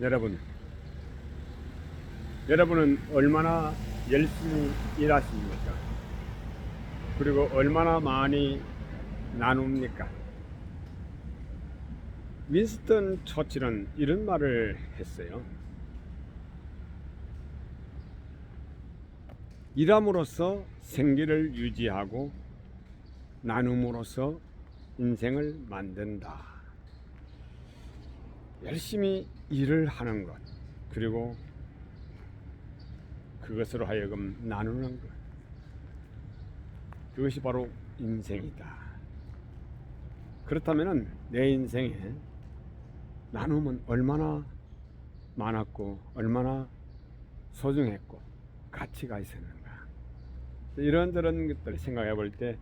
여러분, 여러분은 얼마나 열심히 일하십니까? 그리고 얼마나 많이 나눕니까? 윈스턴 처칠은 이런 말을 했어요. 일함으로써 생계를 유지하고 나눔으로써 인생을 만든다. 열심히 일을 하는 것, 그리고 그것으로 하여금 나누는 것. 그것이 바로 인생이다. 그렇다면 내 인생에 나눔은 얼마나 많았고, 얼마나 소중했고, 가치가 있었는가. 이런저런 것들을 생각해 볼 때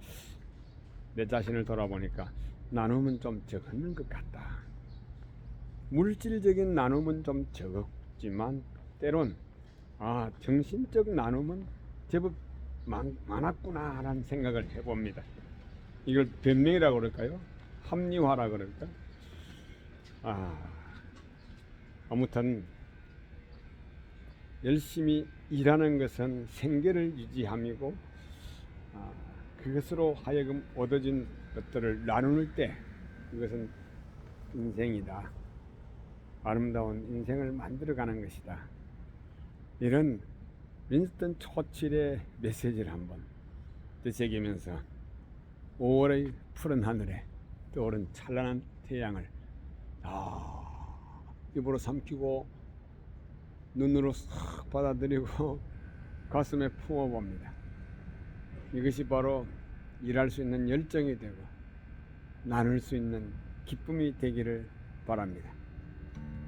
내 자신을 돌아보니까 나눔은 좀 적었는 것 같다. 물질적인 나눔은 좀 적었지만 때론 아 정신적 나눔은 제법 많, 많았구나라는 생각을 해봅니다. 이걸 변명이라고 그럴까요? 합리화라 그럴까? 아 아무튼 열심히 일하는 것은 생계를 유지함이고 아, 그것으로 하여금 얻어진 것들을 나눌 때 그것은 인생이다. 아름다운 인생을 만들어가는 것이다. 이런 윈스턴 초칠의 메시지를 한번 되새기면서 5월의 푸른 하늘에 떠오른 찬란한 태양을 아, 입으로 삼키고 눈으로 싹 받아들이고 가슴에 품어봅니다. 이것이 바로 일할 수 있는 열정이 되고 나눌 수 있는 기쁨이 되기를 바랍니다.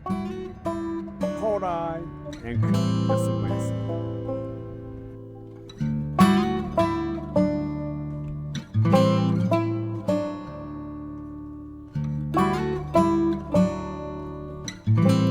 Hold on and listen. place. Thank